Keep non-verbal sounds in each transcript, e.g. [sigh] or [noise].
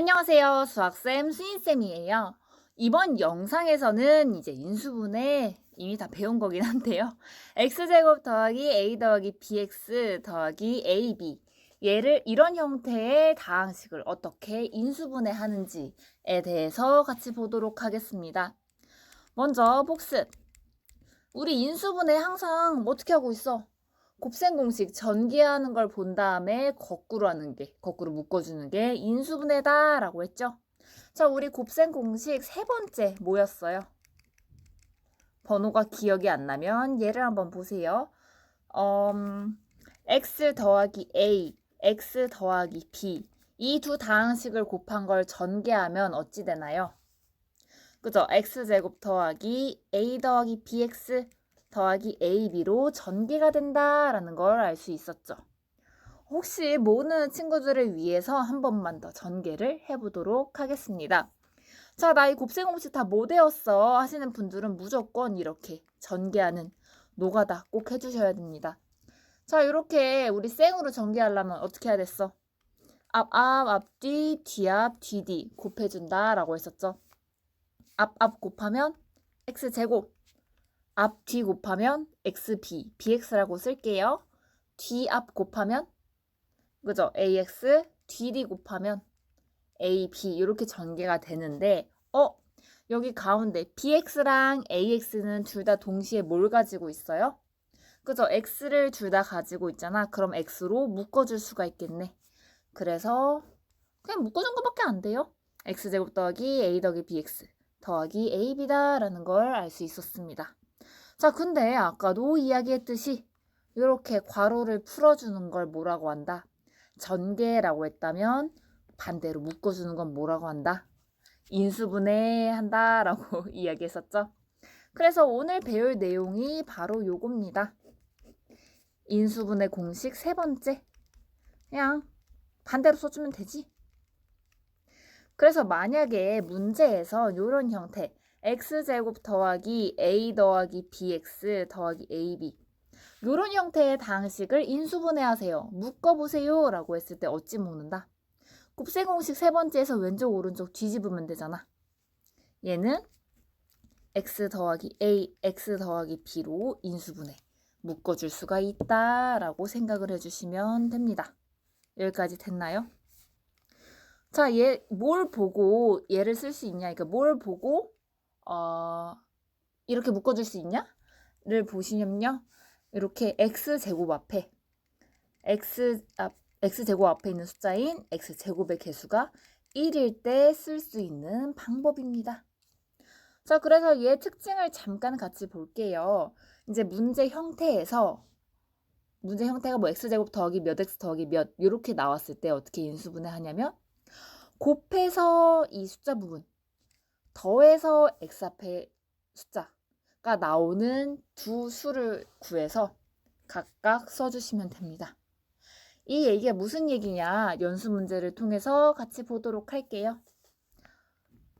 안녕하세요. 수학쌤 수인쌤이에요. 이번 영상에서는 이제 인수분해 이미 다 배운 거긴 한데요. x제곱 더하기 a 더하기 bx 더하기 ab 얘를 이런 형태의 다항식을 어떻게 인수분해 하는지에 대해서 같이 보도록 하겠습니다. 먼저 복습. 우리 인수분해 항상 어떻게 하고 있어? 곱셈 공식 전개하는 걸 본 다음에 거꾸로 하는 게, 거꾸로 묶어주는 게 인수분해다 라고 했죠. 자, 우리 곱셈 공식 세 번째 뭐였어요? 번호가 기억이 안 나면 얘를 한번 보세요. 음, x 더하기 a, x 더하기 b 이 두 다항식을 곱한 걸 전개하면 어찌 되나요? 그죠? x제곱 더하기 a 더하기 bx 더하기 ab로 전개가 된다라는 걸 알 수 있었죠. 혹시 모르는 친구들을 위해서 한 번만 더 전개를 해보도록 하겠습니다. 자, 나 이 곱셈 공식 다 못 외웠어 하시는 분들은 무조건 이렇게 전개하는 노가다 꼭 해주셔야 됩니다. 자, 이렇게 우리 쌩으로 전개하려면 어떻게 해야 됐어? 앞, 앞, 앞뒤, 뒤앞, 뒤뒤 곱해준다 라고 했었죠. 앞, 앞 곱하면 x제곱 앞, 뒤 곱하면 xb, bx라고 쓸게요. 뒤, 앞 곱하면 그죠? ax, 뒤, d 곱하면 ab 이렇게 전개가 되는데 어? 여기 가운데 bx랑 ax는 둘 다 동시에 뭘 가지고 있어요? 그죠? x를 둘 다 가지고 있잖아. 그럼 x로 묶어줄 수가 있겠네. 그래서 그냥 묶어준 것밖에 안 돼요. x제곱 더하기 a 더하기 bx 더하기 ab다라는 걸 알 수 있었습니다. 자, 근데 아까도 이야기했듯이 이렇게 괄호를 풀어주는 걸 뭐라고 한다? 전개라고 했다면 반대로 묶어주는 건 뭐라고 한다? 인수분해 한다라고 [laughs] 이야기했었죠. 그래서 오늘 배울 내용이 바로 요겁니다. 인수분해 공식 세 번째. 그냥 반대로 써주면 되지. 그래서 만약에 문제에서 이런 형태 x제곱 더하기 a 더하기 bx 더하기 ab 이런 형태의 다항식을 인수분해하세요. 묶어보세요 라고 했을 때 어찌 묶는다? 곱셈 공식 세 번째에서 왼쪽 오른쪽 뒤집으면 되잖아. 얘는 x 더하기 a, x 더하기 b로 인수분해 묶어줄 수가 있다 라고 생각을 해주시면 됩니다. 여기까지 됐나요? 자, 얘 뭘 보고 얘를 쓸 수 있냐? 그러니까 뭘 보고 어, 이렇게 묶어줄 수 있냐?를 보시면요. 이렇게 x제곱 앞에 x, 앞, x제곱 앞에 있는 숫자인 x제곱의 개수가 1일 때 쓸 수 있는 방법입니다. 자, 그래서 얘 특징을 잠깐 같이 볼게요. 이제 문제 형태에서 문제 형태가 뭐 x제곱 더하기 몇 x 더하기 몇 이렇게 나왔을 때 어떻게 인수분해 하냐면 곱해서 이 숫자 부분 더해서 x 앞에 숫자가 나오는 두 수를 구해서 각각 써주시면 됩니다. 이 얘기가 무슨 얘기냐 연수 문제를 통해서 같이 보도록 할게요.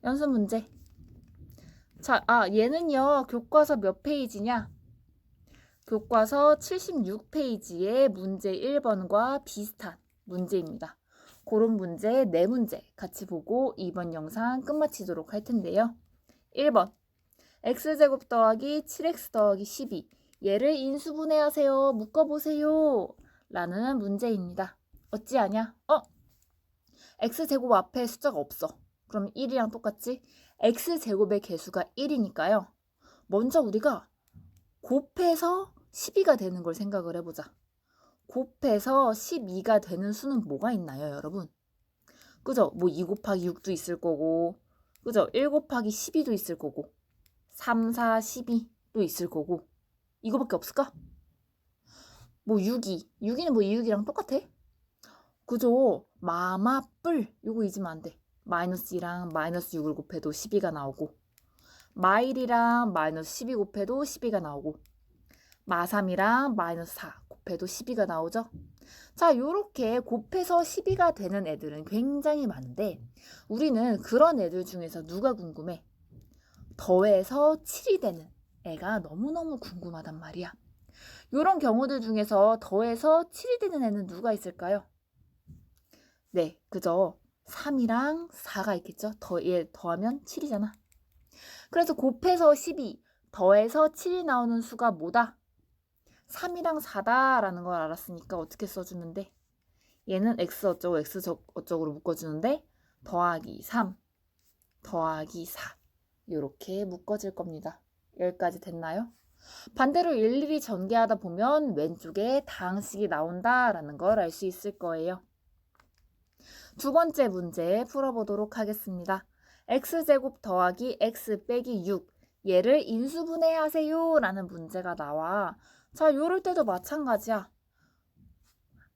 연수 문제. 자, 아, 얘는요, 교과서 몇 페이지냐? 교과서 76페이지의 문제 1번과 비슷한 문제입니다. 그런 문제 네 문제 같이 보고 이번 영상 끝마치도록 할 텐데요. 1번 x제곱 더하기 7x 더하기 12 얘를 인수분해하세요. 묶어보세요. 라는 문제입니다. 어찌하냐? 어? x제곱 앞에 숫자가 없어. 그럼 1이랑 똑같지? x제곱의 개수가 1이니까요. 먼저 우리가 곱해서 12가 되는 걸 생각을 해보자. 곱해서 12가 되는 수는 뭐가 있나요, 여러분? 그죠? 뭐 2 곱하기 6도 있을 거고, 그죠? 1 곱하기 12도 있을 거고, 3, 4, 12도 있을 거고, 이거밖에 없을까? 뭐 6이, 6이는 뭐 2, 6이랑 똑같아? 그죠? 마마, 뿔, 요거 잊으면 안 돼. 마이너스 2랑 마이너스 6을 곱해도 12가 나오고, 마일이랑 마이너스 12 곱해도 12가 나오고, 마3이랑 마이너스 4 곱해도 12가 나오죠? 자, 요렇게 곱해서 12가 되는 애들은 굉장히 많은데 우리는 그런 애들 중에서 누가 궁금해? 더해서 7이 되는 애가 너무너무 궁금하단 말이야. 요런 경우들 중에서 더해서 7이 되는 애는 누가 있을까요? 네, 그죠? 3이랑 4가 있겠죠? 더, 얘 더하면 7이잖아. 그래서 곱해서 12, 더해서 7이 나오는 수가 뭐다? 3이랑 4다라는 걸 알았으니까 어떻게 써주면 돼? 얘는 x 어쩌고 x 저- 어쩌고로 묶어주는데 더하기 3, 더하기 4 이렇게 묶어질 겁니다. 여기까지 됐나요? 반대로 일일이 전개하다 보면 왼쪽에 다항식이 나온다라는 걸 알 수 있을 거예요. 두 번째 문제 풀어보도록 하겠습니다. x제곱 더하기 x 빼기 6 얘를 인수분해하세요 라는 문제가 나와. 자, 요럴 때도 마찬가지야.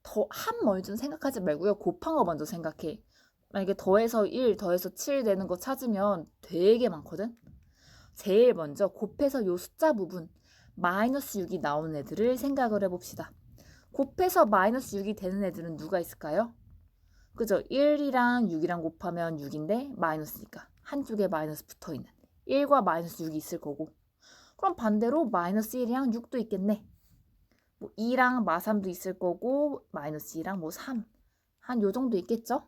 더, 한뭘좀 생각하지 말고요. 곱한 거 먼저 생각해. 만약에 더해서 1, 더해서 7 되는 거 찾으면 되게 많거든? 제일 먼저 곱해서 요 숫자 부분, 마이너스 6이 나오는 애들을 생각을 해봅시다. 곱해서 마이너스 6이 되는 애들은 누가 있을까요? 그죠? 1이랑 6이랑 곱하면 6인데 마이너스니까 한쪽에 마이너스 붙어있는 1과 마이너스 6이 있을 거고 그럼 반대로 마이너스 1이랑 6도 있겠네. 뭐 2랑 마3도 있을 거고 마이너스 2랑 뭐 3, 한 요 정도 있겠죠?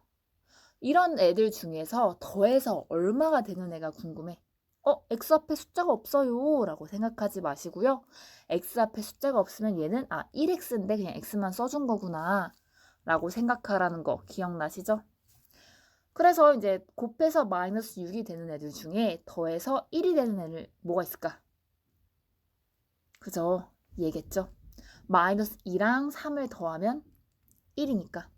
이런 애들 중에서 더해서 얼마가 되는 애가 궁금해. 어, x 앞에 숫자가 없어요 라고 생각하지 마시고요. x 앞에 숫자가 없으면 얘는 아 1x인데 그냥 x만 써준 거구나 라고 생각하라는 거 기억나시죠? 그래서 이제 곱해서 마이너스 6이 되는 애들 중에 더해서 1이 되는 애를 뭐가 있을까? 그죠? 얘겠죠? 마이너스 2랑 3을 더하면 1이니까.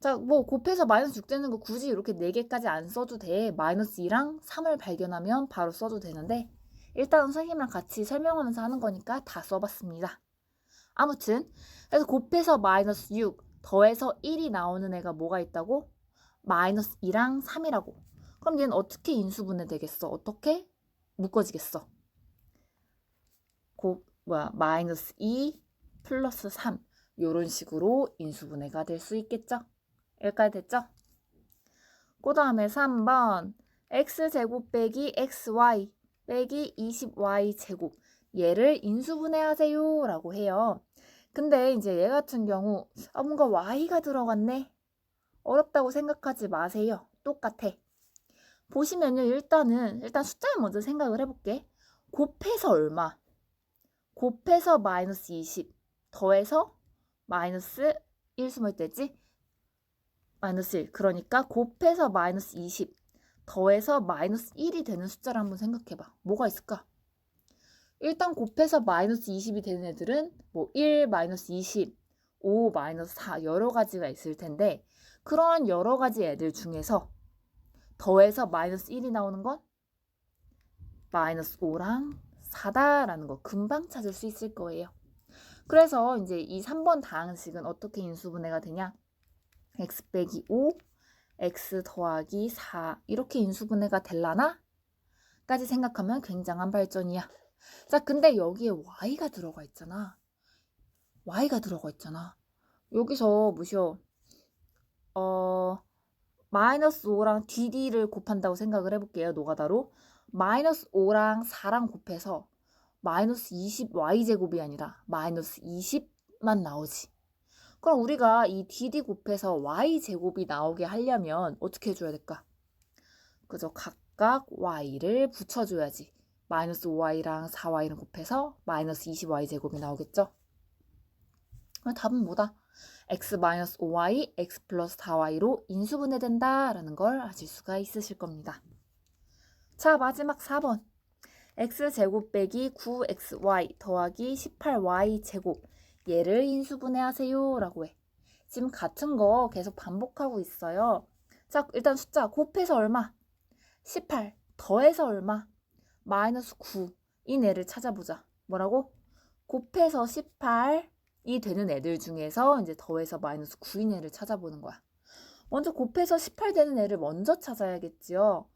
자, 뭐 곱해서 마이너스 6 되는 거 굳이 이렇게 4개까지 안 써도 돼. 마이너스 2랑 3을 발견하면 바로 써도 되는데 일단은 선생님이랑 같이 설명하면서 하는 거니까 다 써봤습니다. 아무튼 그래서 곱해서 마이너스 6 더해서 1이 나오는 애가 뭐가 있다고? 마이너스 2랑 3이라고. 그럼 얘는 어떻게 인수분해 되겠어? 어떻게 묶어지겠어? 곱 뭐야 마이너스 2 플러스 3 요런 식으로 인수분해가 될 수 있겠죠? 여기까지 됐죠? 그 다음에 3번 x제곱 빼기 xy 빼기 20y 제곱 얘를 인수분해하세요 라고 해요. 근데 이제 얘 같은 경우 아 뭔가 y가 들어갔네 어렵다고 생각하지 마세요. 똑같아. 보시면요 일단은 일단 숫자를 먼저 생각을 해볼게. 곱해서 얼마? 곱해서 마이너스 20 더해서 마이너스 1 숨을 때지? 마이너스 1 그러니까 곱해서 마이너스 20 더해서 마이너스 1이 되는 숫자를 한번 생각해봐. 뭐가 있을까? 일단 곱해서 마이너스 20이 되는 애들은 뭐 1 마이너스 20 5 마이너스 4 여러 가지가 있을 텐데 그런 여러 가지 애들 중에서 더해서 마이너스 1이 나오는 건 마이너스 5랑 4다라는 거 금방 찾을 수 있을 거예요. 그래서 이제 이 3번 다항식은 어떻게 인수분해가 되냐? x 빼기 5, x 더하기 4 이렇게 인수분해가 될라나? 까지 생각하면 굉장한 발전이야. 자, 근데 여기에 y가 들어가 있잖아. y가 들어가 있잖아. 여기서 무시어 어 마이너스 5랑 dd를 곱한다고 생각을 해볼게요. 노가다로. 마이너스 5랑 4랑 곱해서 마이너스 20y제곱이 아니라 마이너스 20만 나오지. 그럼 우리가 이 dd 곱해서 y제곱이 나오게 하려면 어떻게 해줘야 될까? 그죠? 각각 y를 붙여줘야지. 마이너스 5y랑 4y를 곱해서 마이너스 20y제곱이 나오겠죠? 그럼 답은 뭐다? x 마이너스 5y, x 플러스 4y로 인수분해된다라는 걸 아실 수가 있으실 겁니다. 자, 마지막 4번. x제곱 빼기 9xy 더하기 18y 제곱 얘를 인수분해하세요 라고 해. 지금 같은 거 계속 반복하고 있어요. 자, 일단 숫자 곱해서 얼마? 18 더해서 얼마? 마이너스 9이 애를 찾아보자. 뭐라고? 곱해서 18이 되는 애들 중에서 이제 더해서 마이너스 9인 애를 찾아보는 거야. 먼저 곱해서 18 되는 애를 먼저 찾아야겠지요.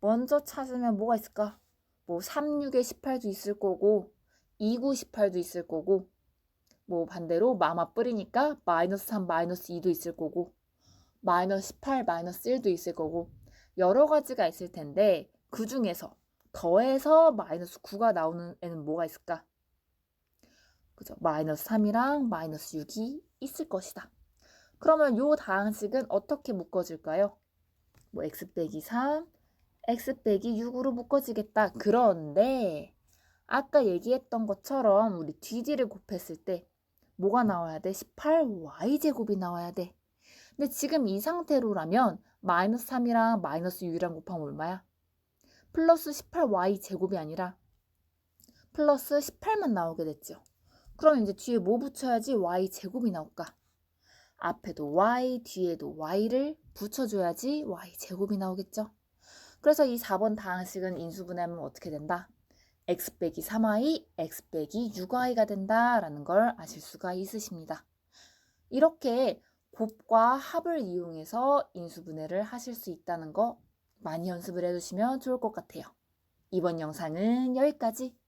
먼저 찾으면 뭐가 있을까? 뭐 36에 18도 있을 거고 29, 18도 있을 거고 뭐 반대로 마마 뿌리니까 마이너스 3, 마이너스 2도 있을 거고 마이너스 18, 마이너스 1도 있을 거고 여러 가지가 있을 텐데 그 중에서 더해서 마이너스 9가 나오는 애는 뭐가 있을까? 그죠? 마이너스 3이랑 마이너스 6이 있을 것이다. 그러면 요 다항식은 어떻게 묶어질까요? 뭐 x 빼기 3, x 빼기 6으로 묶어지겠다. 그런데 아까 얘기했던 것처럼 우리 뒤뒤를 곱했을 때 뭐가 나와야 돼? 18y제곱이 나와야 돼. 근데 지금 이 상태로라면 마이너스 3이랑 마이너스 6이랑 곱하면 얼마야? 플러스 18y제곱이 아니라 플러스 18만 나오게 됐죠. 그럼 이제 뒤에 뭐 붙여야지 y제곱이 나올까? 앞에도 y, 뒤에도 y를 붙여줘야지 y제곱이 나오겠죠. 그래서 이 4번 다항식은 인수분해하면 어떻게 된다? x 빼기 3y, x 빼기 6y가 된다라는 걸 아실 수가 있으십니다. 이렇게 곱과 합을 이용해서 인수분해를 하실 수 있다는 거 많이 연습을 해두시면 좋을 것 같아요. 이번 영상은 여기까지.